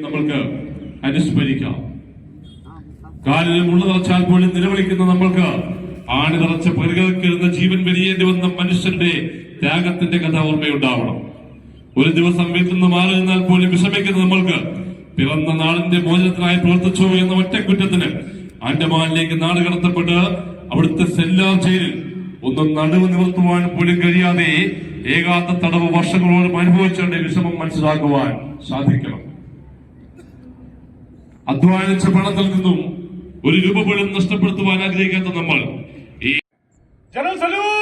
നമ്മൾക്ക് അനുസ്മരിക്കാം. കാലിൽ മുള്ള നിറച്ചാൽ പോലും നിലവിളിക്കുന്ന നമ്മൾക്ക് ആണി നിറച്ച പരിഗണിക്കുന്ന ജീവൻ വെടിയേണ്ടി വന്ന മനുഷ്യന്റെ ത്യാഗത്തിന്റെ കഥ ഓർമ്മയുണ്ടാവണം. ഒരു ദിവസം വീട്ടിൽ നിന്ന് മാറി നിന്നാൽ പോലും വിഷമിക്കുന്ന നമ്മൾക്ക് പിറന്ന നാടിന്റെ മോചനത്തിനായി പ്രവർത്തിച്ചു എന്ന ഒറ്റക്കുറ്റത്തിന് ആൻഡമാനിലേക്ക് നാട് കടത്തപ്പെട്ട് അവിടുത്തെ സെല്ലാർ ജയിലിൽ ഒന്നും നടുവ് നിവർത്തുവാൻ പോലും കഴിയാതെ ഏകാന്ത തടവ് വർഷങ്ങളോളം അനുഭവിച്ചവരുടെ വിഷമം മനസ്സിലാക്കുവാൻ സാധിക്കണം. അധ്വാനിച്ച പണത്തിൽ നിന്നും ഒരു രൂപ പോലും നഷ്ടപ്പെടുത്തുവാൻ ആഗ്രഹിക്കാത്ത നമ്മൾ ഈ ജനറൽ salute!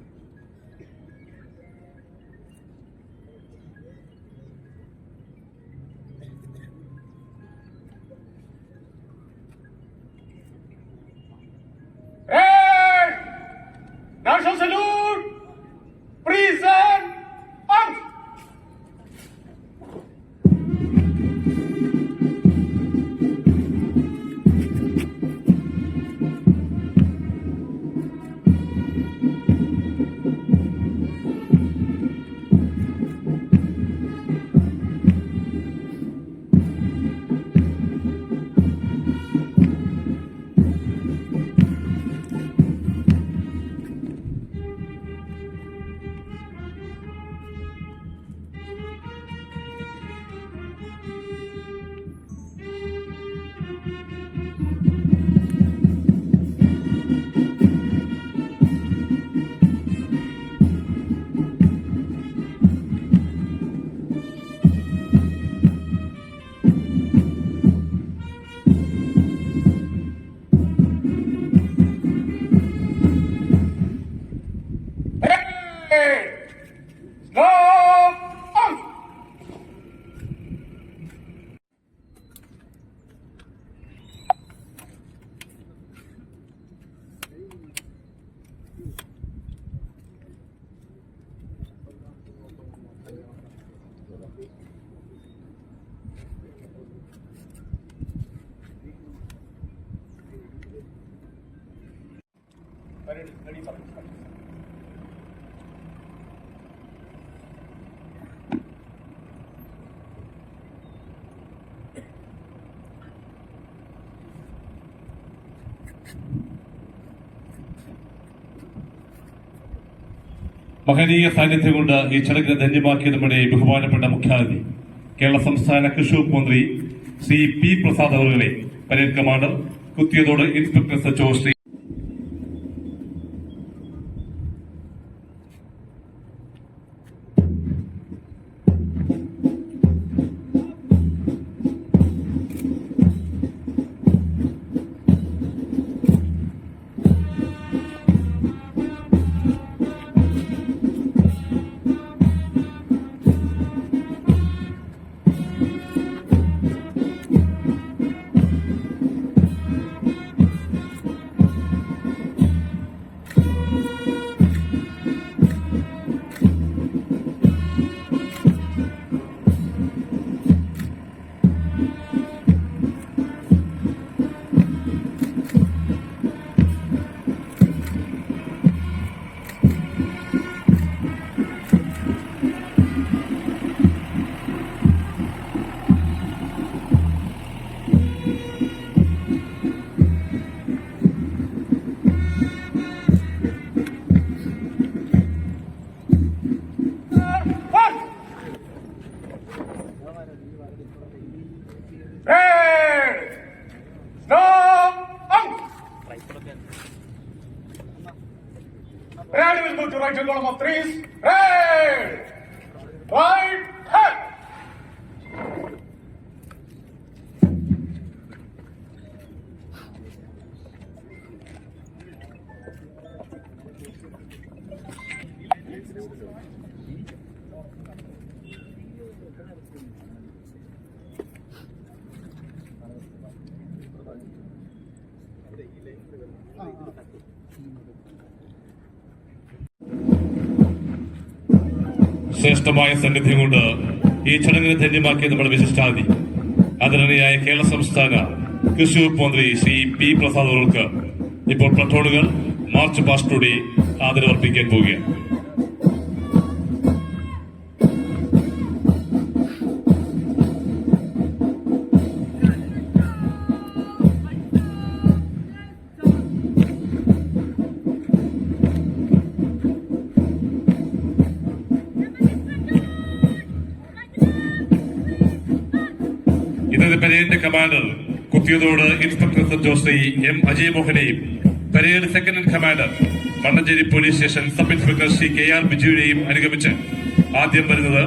മഹനീയ സാന്നിധ്യം കൊണ്ട് ഈ ചടങ്ങിനെ ധന്യമാക്കിയ നമ്മുടെ ബഹുമാനപ്പെട്ട മുഖ്യാതിഥി. കേരള സംസ്ഥാന കൃഷി വകുപ്പ് മന്ത്രി ശ്രീ പി പ്രസാദ് അവർ പരേഡ് കമാൻഡർ കുത്തിയതോട് ഇൻസ്പെക്ടർ സച്ചോ ശ്രീ ശ്രേഷ്ഠമായ സാന്നിധ്യം കൊണ്ട് ഈ ചടങ്ങിനെ ധന്യമാക്കിയ നമ്മുടെ വിശിഷ്ടാതി. ആദരണീയായ കേരള സംസ്ഥാന കൃഷി വകുപ്പ് മന്ത്രി ശ്രീ പി പ്രസാദ് അവർക്ക് ഇപ്പോൾ പ്ലട്ടോണുകൾ മാർച്ച് പാസ്റ്റോടെ ആദരവർപ്പിക്കാൻ പോവുകയാണ്. പരേഡിന്റെ commander Kuthiyathode inspector സന്തോഷി M Ajay മോഹനെയും parade second commander Mannancherry police station sub inspector Shri K R ബിജുവിനെയും അനുഗമിച്ച് ആദ്യം വരുന്നത്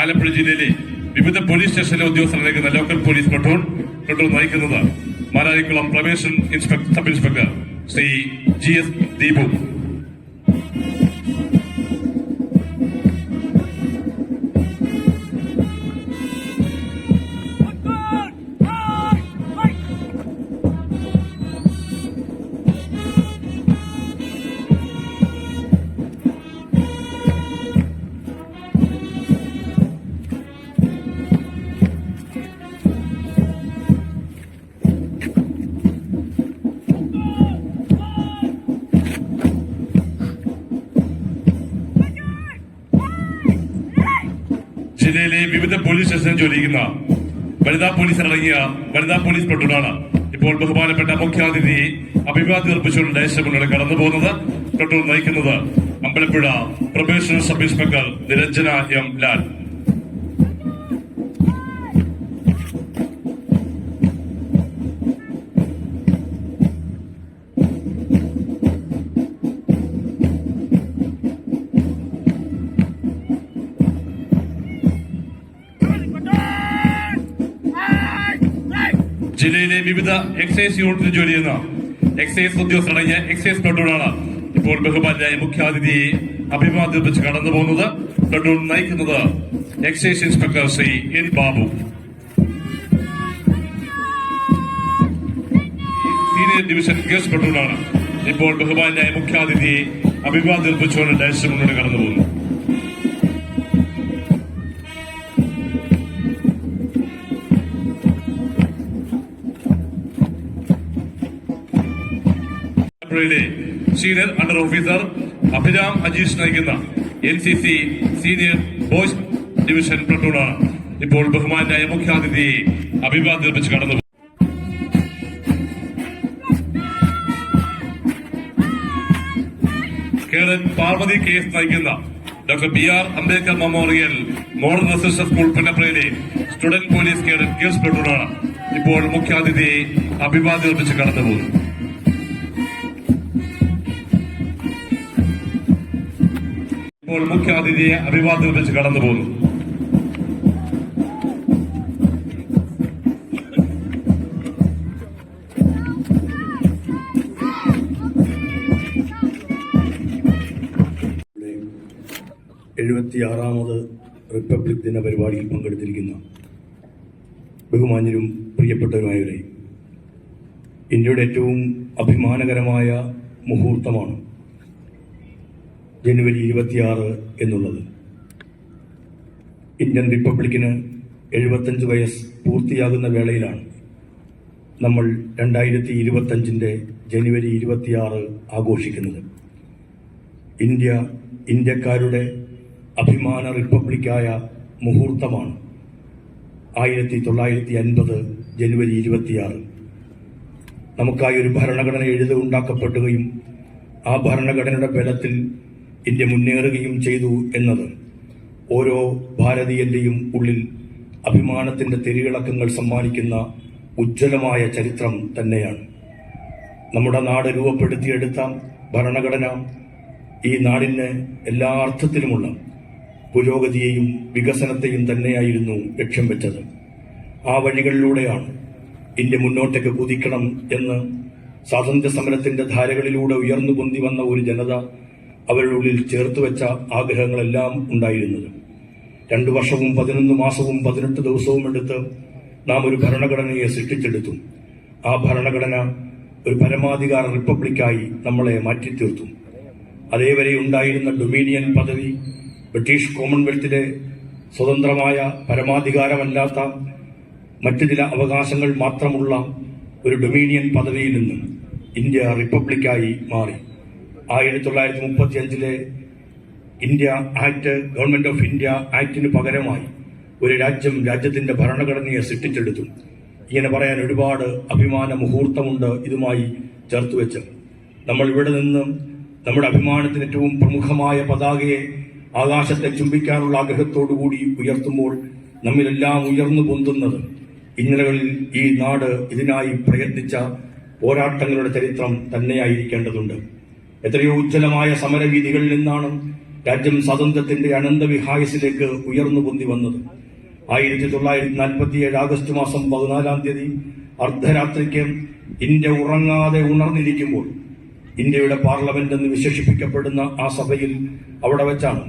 ആലപ്പുഴ ജില്ലയിലെ വിവിധ പോലീസ് സ്റ്റേഷനിലെ ഉദ്യോഗസ്ഥർ നൽകുന്ന ലോക്കൽ പോലീസ് പട്രോൾ പട്രോൾ നയിക്കുന്നത്. Mararikulam പ്രവേശൻ inspector sub inspector Shri G S Deepu. ജില്ലയിലെ വിവിധ പോലീസ് സ്റ്റേഷനിൽ ജോലി ചെയ്യുന്ന വനിതാ പോലീസ് അടങ്ങിയ വനിതാ പോലീസ് പ്ലട്ടൂണാണ് ഇപ്പോൾ ബഹുമാനപ്പെട്ട മുഖ്യാതിഥിയെ അഭിവാദ്യം അർപ്പിച്ചുകൊണ്ട് ദേശമുള്ള കടന്നു പോകുന്നത്. പ്ലട്ടൂൺ നയിക്കുന്നത് Ambalappuzha probational sub inspector Niranjana M Lal. ജില്ലയിലെ വിവിധ എക്സൈസ് യൂണിറ്റിൽ ജോലി ചെയ്യുന്ന എക്സൈസ് ഉദ്യോഗസ്ഥരടങ്ങിയ എക്സൈസ് പ്ലട്ടൂണാണ് ഇപ്പോൾ ബഹുമാനായ മുഖ്യാതിഥിയെ അഭിവാദ്യം വെച്ച് കടന്നു പോകുന്നത്. പ്ലട്ടൂൺ നയിക്കുന്നത് excise inspector Shri N Babu. Senior division guest പ്ലട്ടൂണാണ് ഇപ്പോൾ ബഹുമാനായ മുഖ്യാതിഥിയെ അഭിവാദ്യം വെച്ചുകൊണ്ട് ഡയസിന് മുന്നോട്ട് കടന്നു പോകുന്നു. ആലപ്പുഴയിലെ senior under officer Abhiram Ajeesh നയിക്കുന്ന N C C senior boys division പ്ലട്ടൂണാണ് ഇപ്പോൾ ബഹുമാനായ മുഖ്യാതിഥിയെ അഭിവാദ്യം വെച്ച് കടന്നു. കേരൻ പാർവതി കേസ് നയിക്കുന്ന doctor B R Ambedkar memorial model residential school പുന്നപ്രയിലെ student police cadet girls പ്ലട്ടൂണാണ് ഇപ്പോൾ മുഖ്യാതിഥിയെ അഭിവാദ്യം അർപ്പിച്ച് കടന്നു മുഖ്യാതിഥിയെ അഭിവാദ്യം വെച്ച് കടന്നു പോകുന്നു. എഴുപത്തിയാറാമത് റിപ്പബ്ലിക് ദിന പരിപാടിയിൽ പങ്കെടുത്തിരിക്കുന്ന ബഹുമാന്യരും പ്രിയപ്പെട്ടവരുമായവരെ ഇന്ത്യയുടെ ഏറ്റവും അഭിമാനകരമായ മുഹൂർത്തമാണ് ജനുവരി ഇരുപത്തിയാറ് എന്നുള്ളത്. ഇന്ത്യൻ റിപ്പബ്ലിക്കിന് എഴുപത്തഞ്ച് വയസ്സ് പൂർത്തിയാകുന്ന വേളയിലാണ് നമ്മൾ രണ്ടായിരത്തി ഇരുപത്തഞ്ചിന്റെ ജനുവരി ഇരുപത്തിയാറ് ആഘോഷിക്കുന്നത്. ഇന്ത്യ ഇന്ത്യക്കാരുടെ അഭിമാന റിപ്പബ്ലിക്കായ മുഹൂർത്തമാണ് ആയിരത്തി തൊള്ളായിരത്തി അൻപത് ജനുവരി ഇരുപത്തിയാറ്. നമുക്കായി ഒരു ഭരണഘടന എഴുതി ഉണ്ടാക്കപ്പെടുകയും ആ ഭരണഘടനയുടെ ബലത്തിൽ ഇന്ത്യ മുന്നേറുകയും ചെയ്തു എന്നത് ഓരോ ഭാരതീയന്റെയും ഉള്ളിൽ അഭിമാനത്തിന്റെ തെരിവിളക്കങ്ങൾ സമ്മാനിക്കുന്ന ഉജ്ജ്വലമായ ചരിത്രം തന്നെയാണ്. നമ്മുടെ നാട് രൂപപ്പെടുത്തിയെടുത്ത ഭരണഘടന ഈ നാടിന് എല്ലാ അർത്ഥത്തിലുമുള്ള പുരോഗതിയെയും വികസനത്തെയും തന്നെയായിരുന്നു ലക്ഷ്യം വെച്ചത്. ആ വഴികളിലൂടെയാണ് ഇന്ത്യ മുന്നോട്ടേക്ക് കുതിക്കണം എന്ന് സ്വാതന്ത്ര്യ സമരത്തിന്റെ ധാരകളിലൂടെ ഉയർന്നു പൊന്തി വന്ന ഒരു ജനത അവരുടെ ഉള്ളിൽ ചേർത്ത് വെച്ച ആഗ്രഹങ്ങളെല്ലാം ഉണ്ടായിരുന്നത്. രണ്ടു വർഷവും പതിനൊന്ന് മാസവും പതിനെട്ട് ദിവസവും എടുത്ത് നാം ഒരു ഭരണഘടനയെ സൃഷ്ടിച്ചെടുത്തു. ആ ഭരണഘടന ഒരു പരമാധികാര റിപ്പബ്ലിക്കായി നമ്മളെ മാറ്റിത്തീർത്തു. അതേവരെ ഉണ്ടായിരുന്ന ഡൊമീനിയൻ പദവി ബ്രിട്ടീഷ് കോമൺവെൽത്തിലെ സ്വതന്ത്രമായ പരമാധികാരമല്ലാത്ത മറ്റു ചില അവകാശങ്ങൾ മാത്രമുള്ള ഒരു ഡൊമീനിയൻ പദവിയിൽ നിന്ന് ഇന്ത്യ റിപ്പബ്ലിക്കായി മാറി. ആയിരത്തി തൊള്ളായിരത്തി മുപ്പത്തി അഞ്ചിലെ India act government of India ആക്ടിന് പകരമായി ഒരു രാജ്യം രാജ്യത്തിന്റെ ഭരണഘടനയെ സൃഷ്ടിച്ചെടുത്തു. ഇങ്ങനെ പറയാൻ ഒരുപാട് അഭിമാന മുഹൂർത്തമുണ്ട് ഇതുമായി ചേർത്ത് വെച്ച്. നമ്മൾ ഇവിടെ നിന്ന് നമ്മുടെ അഭിമാനത്തിന് ഏറ്റവും പ്രമുഖമായ പതാകയെ ആകാശത്തെ ചുംബിക്കാനുള്ള ആഗ്രഹത്തോടുകൂടി ഉയർത്തുമ്പോൾ നമ്മിലെല്ലാം ഉയർന്നു പൊന്തുന്നത് ഇന്നലകളിൽ ഈ നാട് ഇതിനായി പ്രയത്നിച്ച പോരാട്ടങ്ങളുടെ ചരിത്രം തന്നെയായിരിക്കേണ്ടതുണ്ട്. എത്രയോ ഉജ്ജ്വലമായ സമരവീതികളിൽ നിന്നാണ് രാജ്യം സ്വാതന്ത്ര്യത്തിന്റെ അനന്തവിഹായസിലേക്ക് ഉയർന്നു പൊന്തി വന്നത്. ആയിരത്തി തൊള്ളായിരത്തി നാൽപ്പത്തിയേഴ് ആഗസ്റ്റ് മാസം പതിനാലാം തീയതി അർദ്ധരാത്രിക്ക് ഇന്ത്യ ഉറങ്ങാതെ ഉണർന്നിരിക്കുമ്പോൾ ഇന്ത്യയുടെ പാർലമെന്റ് എന്ന് വിശേഷിപ്പിക്കപ്പെടുന്ന ആ സഭയിൽ അവിടെ വെച്ചാണ്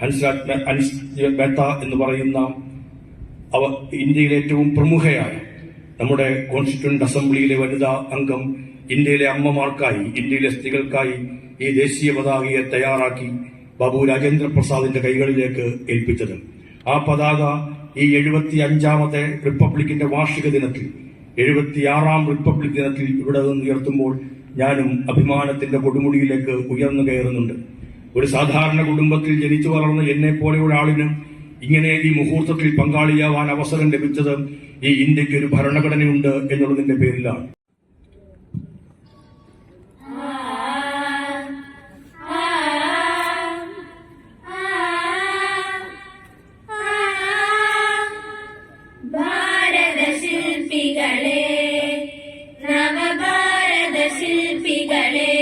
ഹൻസ്രാജ് മേത്ത എന്ന് പറയുന്ന അവ ഇന്ത്യയിലെ ഏറ്റവും പ്രമുഖയായ നമ്മുടെ കോൺസ്റ്റിറ്റ്യൂന്റ് അസംബ്ലിയിലെ വനിതാ അംഗം ഇന്ത്യയിലെ അമ്മമാർക്കായി ഇന്ത്യയിലെ സ്ത്രീകൾക്കായി ഈ ദേശീയ പതാകയെ തയ്യാറാക്കി ബാബു രാജേന്ദ്ര പ്രസാദിന്റെ കൈകളിലേക്ക് ഏൽപ്പിച്ചത്. ആ പതാക ഈ എഴുപത്തി അഞ്ചാമത്തെ റിപ്പബ്ലിക്കിന്റെ വാർഷിക ദിനത്തിൽ എഴുപത്തിയാറാം റിപ്പബ്ലിക് ദിനത്തിൽ ഇവിടെ നിന്ന് ഉയർത്തുമ്പോൾ ഞാനും അഭിമാനത്തിന്റെ കൊടുമുടിയിലേക്ക് ഉയർന്നു കയറുന്നുണ്ട്. ഒരു സാധാരണ കുടുംബത്തിൽ ജനിച്ചു വളർന്ന എന്നെ പോലെ ഒരാളിന് ഇങ്ങനെ ഈ മുഹൂർത്തത്തിൽ പങ്കാളിയാവാൻ അവസരം ലഭിച്ചത് ഈ ഇന്ത്യയ്ക്ക് ഒരു ഭരണഘടനയുണ്ട് എന്നുള്ളതിന്റെ പേരിലാണ്. ഭാരത ശില്പികളെ നവഭാരത ശില്പികളെ